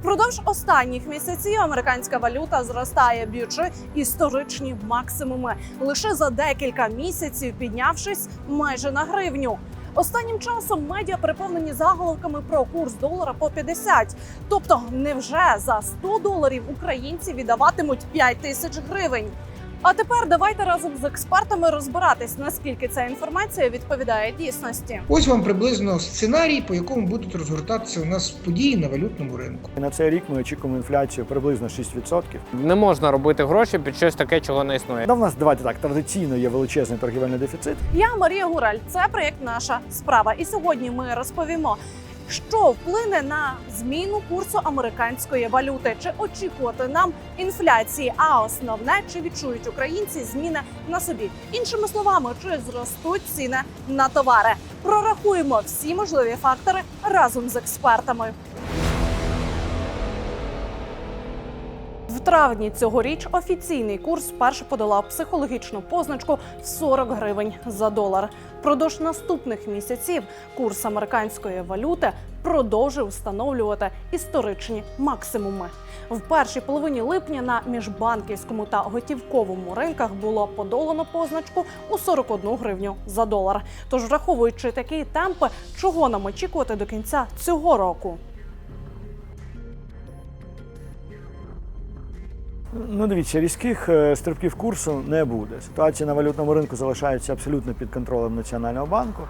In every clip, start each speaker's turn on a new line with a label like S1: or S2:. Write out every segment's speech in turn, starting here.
S1: Впродовж останніх місяців американська валюта зростає, б'ючи історичні максимуми, лише за декілька місяців піднявшись майже на гривню. Останнім часом медіа переповнені заголовками про курс долара по 50. Тобто, невже за 100 доларів українці віддаватимуть 5 тисяч гривень? А тепер давайте разом з експертами розбиратись, наскільки ця інформація відповідає дійсності.
S2: Ось вам приблизно сценарій, по якому будуть розгортатися у нас події на валютному ринку.
S3: На цей рік ми очікуємо інфляцію приблизно 6%.
S4: Не можна робити гроші під щось таке, чого не існує.
S3: Ну, в нас давайте так традиційно є величезний торгівельний дефіцит.
S1: Я Марія Гураль. Це проєкт наша справа. І сьогодні ми розповімо, що вплине на зміну курсу американської валюти, чи очікувати нам інфляції. А основне, чи відчують українці зміни на собі. Іншими словами, чи зростуть ціни на товари. Прорахуємо всі можливі фактори разом з експертами. В травні цьогоріч офіційний курс вперше подолав психологічну позначку в 40 гривень за долар. Продовж наступних місяців курс американської валюти продовжив встановлювати історичні максимуми. В першій половині липня на міжбанківському та готівковому ринках було подолано позначку у 41 гривню за долар. Тож, враховуючи такі темпи, чого нам очікувати до кінця цього року?
S3: Ну, дивіться, різких е, стрибків курсу не буде. Ситуація на валютному ринку залишається абсолютно під контролем Національного банку,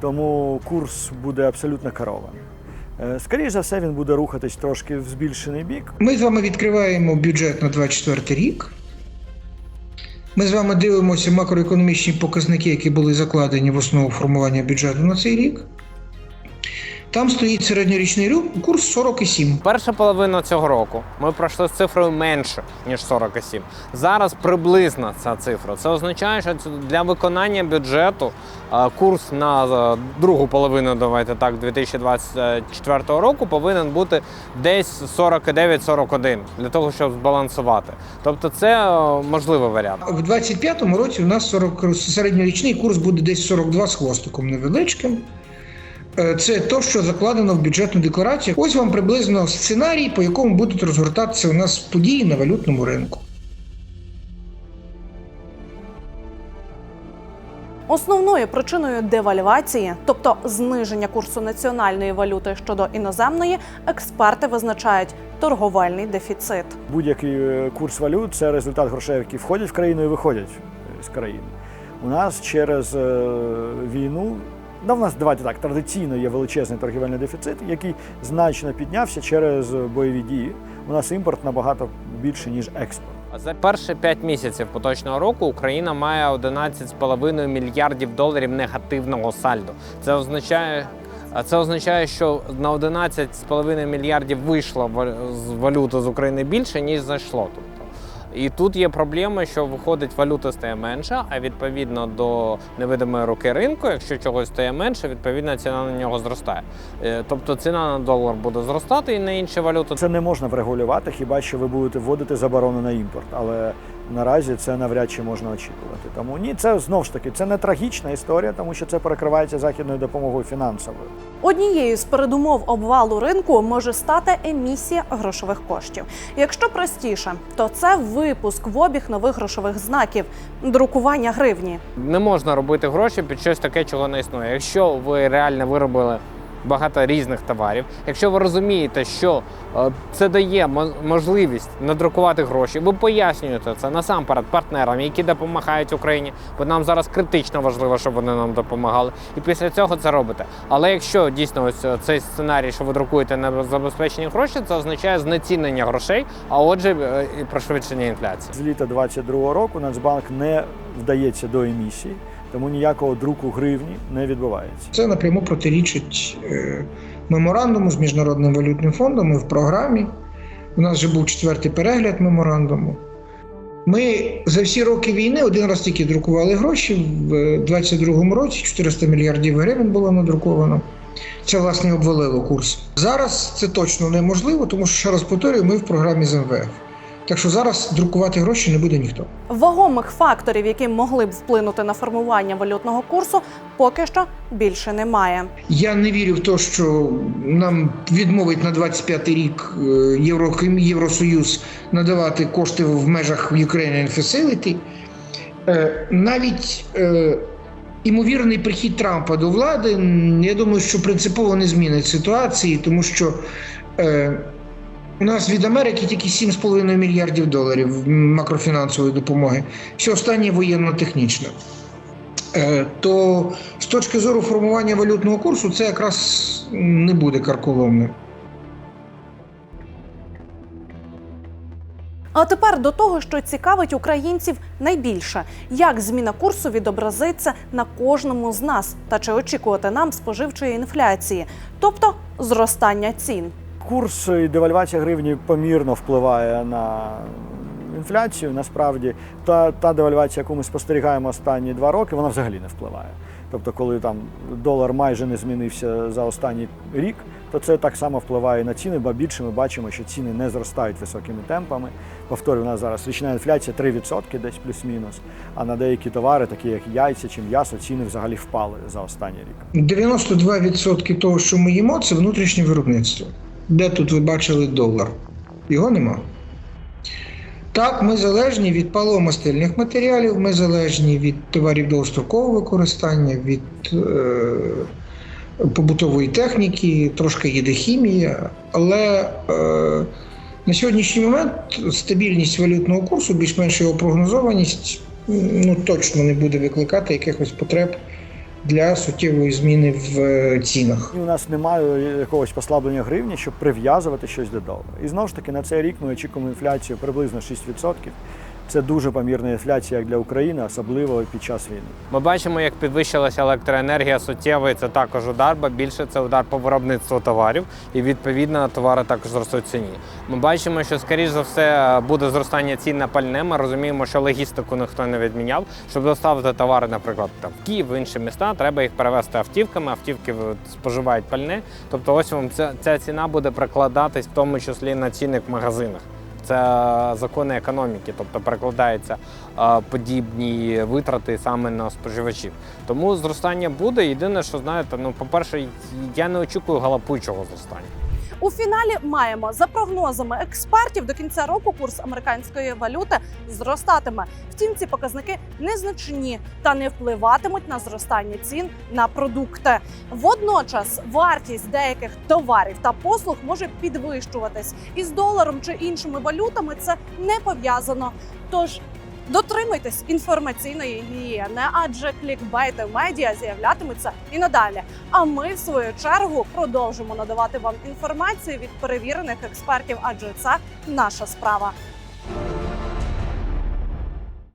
S3: тому курс буде абсолютно керований. Е, Скоріше за все, він буде рухатись трошки в збільшений бік.
S2: Ми з вами відкриваємо бюджет на 24 рік. Ми з вами дивимося макроекономічні показники, які були закладені в основу формування бюджету на цей рік. Там стоїть середньорічний курс 47.
S4: Перша половина цього року ми пройшли з цифрою менше ніж 47. Зараз приблизно ця цифра. Це означає, що для виконання бюджету курс на е, другу половину, давайте так, 2024 року повинен бути десь 49-41 для того, щоб збалансувати. Тобто, це е, можливий варіант.
S2: В 25-му році у нас 40, середньорічний курс буде десь 42 з хвостиком невеличким. Е, Це то, що закладено в бюджетну декларацію. Ось вам приблизно сценарій, по якому будуть розгортатися у нас події на валютному ринку.
S1: Основною причиною девальвації, тобто зниження курсу національної валюти щодо іноземної, експерти визначають торговельний дефіцит.
S3: Будь-який е, курс валют це результат грошей, які входять в країну і виходять з країни. У нас через е, війну. Ну, в нас давайте так традиційно є величезний торгівельний дефіцит, який значно піднявся через бойові дії. У нас імпорт набагато більше ніж експорт.
S4: За перші 5 місяців поточного року Україна має 11,5 мільярдів доларів негативного сальдо. Це означає. а Це означає, що на 11,5 мільярдів вийшло з валюти з України більше, ніж зайшло. Тобто. І тут є проблема, що виходить, валюта стає менша, а відповідно до невидимої руки ринку, якщо чогось стає менше, відповідно ціна на нього зростає. Е, Тобто ціна на долар буде зростати і на інші валюти.
S3: Це не можна врегулювати, хіба що ви будете вводити заборону на імпорт. Але наразі це навряд чи можна очікувати. Тому ні, це знову ж таки це не трагічна історія, тому що це перекривається західною допомогою фінансовою.
S1: Однією з передумов обвалу ринку може стати емісія грошових коштів. Якщо простіше, то це випуск в обіг нових грошових знаків, друкування гривні.
S4: Не можна робити гроші під щось таке, чого не існує. Якщо ви реально виробили багато різних товарів, якщо ви розумієте, що е, це дає мо- можливість надрукувати гроші, ви пояснюєте це насамперед партнерам, які допомагають Україні, бо нам зараз критично важливо, щоб вони нам допомагали. І після цього це робите. Але якщо дійсно ось е, цей сценарій, що ви друкуєте на забезпечені гроші, це означає знецінення грошей, а отже, е, і пришвидшення інфляції.
S3: З літа 22 року Нацбанк не вдається до емісії, тому ніякого друку гривні не відбувається.
S2: Це напряму протирічить е, меморандуму з Міжнародним валютним фондом і в програмі. У нас вже був четвертий перегляд меморандуму. Ми за всі роки війни один раз тільки друкували гроші. В 22-му році 400 мільярдів гривень було надруковано. Це власне обвалило курс. Зараз це точно неможливо, тому що ще раз повторюю, ми в програмі з МВФ. Так що зараз друкувати гроші не буде ніхто.
S1: Вагомих факторів, які могли б вплинути на формування валютного курсу, поки що більше немає.
S2: Я не вірю в те, що нам відмовить на 25-й рік е, Євро, Євросоюз надавати кошти в межах Ukrainian Facility. Е, Навіть е, імовірний прихід Трампа до влади, я думаю, що принципово не змінить ситуації, тому що у нас від Америки тільки 7,5 мільярдів доларів макрофінансової допомоги. Все останнє воєнно-технічне. Е, то з точки зору формування валютного курсу це якраз не буде карколомним.
S1: А тепер до того, що цікавить українців найбільше, як зміна курсу відобразиться на кожному з нас, та чи очікувати нам споживчої інфляції, тобто зростання цін.
S3: Курс і девальвація гривні помірно впливає на інфляцію. Насправді, та, та девальвація, яку ми спостерігаємо останні два роки, вона взагалі не впливає. Тобто, коли там долар майже не змінився за останній рік, то це так само впливає на ціни, бо більше ми бачимо, що ціни не зростають високими темпами. Повторюю, у нас зараз річна інфляція 3% десь плюс-мінус. А на деякі товари, такі як яйця чи м'ясо, ціни взагалі впали за останній рік.
S2: 92% того, що ми їмо, це внутрішнє виробництво. Де тут ви бачили долар? Його нема. Так, ми залежні від паливомастильних матеріалів, ми залежні від товарів довгострокового використання, від е, побутової техніки, трошки їде хімія. Але е, на сьогоднішній момент стабільність валютного курсу, більш-менш його прогнозованість, ну, точно не буде викликати якихось потреб для суттєвої зміни в е, цінах.
S3: У нас немає якогось послаблення гривні, щоб прив'язувати щось до долара. І знову ж таки на цей рік ми очікуємо інфляцію приблизно 6%. Це дуже помірна інфляція як для України, особливо під час війни.
S4: Ми бачимо, як підвищилася електроенергія суттєво, і це також удар, бо більше це удар по виробництву товарів, і відповідно товари також зростуть ціні. Ми бачимо, що скоріш за все буде зростання цін на пальне. Ми розуміємо, що логістику ніхто не відміняв. Щоб доставити товари, наприклад, там в Київ, в інші міста, треба їх перевезти автівками. Автівки споживають пальне. Тобто, ось вам ця, ця ціна буде прикладатись в тому числі на ціни в магазинах. Це закони економіки, тобто перекладаються подібні витрати саме на споживачів. Тому зростання буде. Єдине, що знаєте, ну по-перше, я не очікую галапуючого зростання.
S1: У фіналі маємо за прогнозами експертів до кінця року курс американської валюти зростатиме. Втім, ці показники незначні та не впливатимуть на зростання цін на продукти. Водночас вартість деяких товарів та послуг може підвищуватись із доларом чи іншими валютами. Це не пов'язано. Тож Дотримуйтесь інформаційної гігієни, адже клікбейти медіа з'являтимуться і надалі. А ми, в свою чергу, продовжимо надавати вам інформацію від перевірених експертів, адже це наша справа.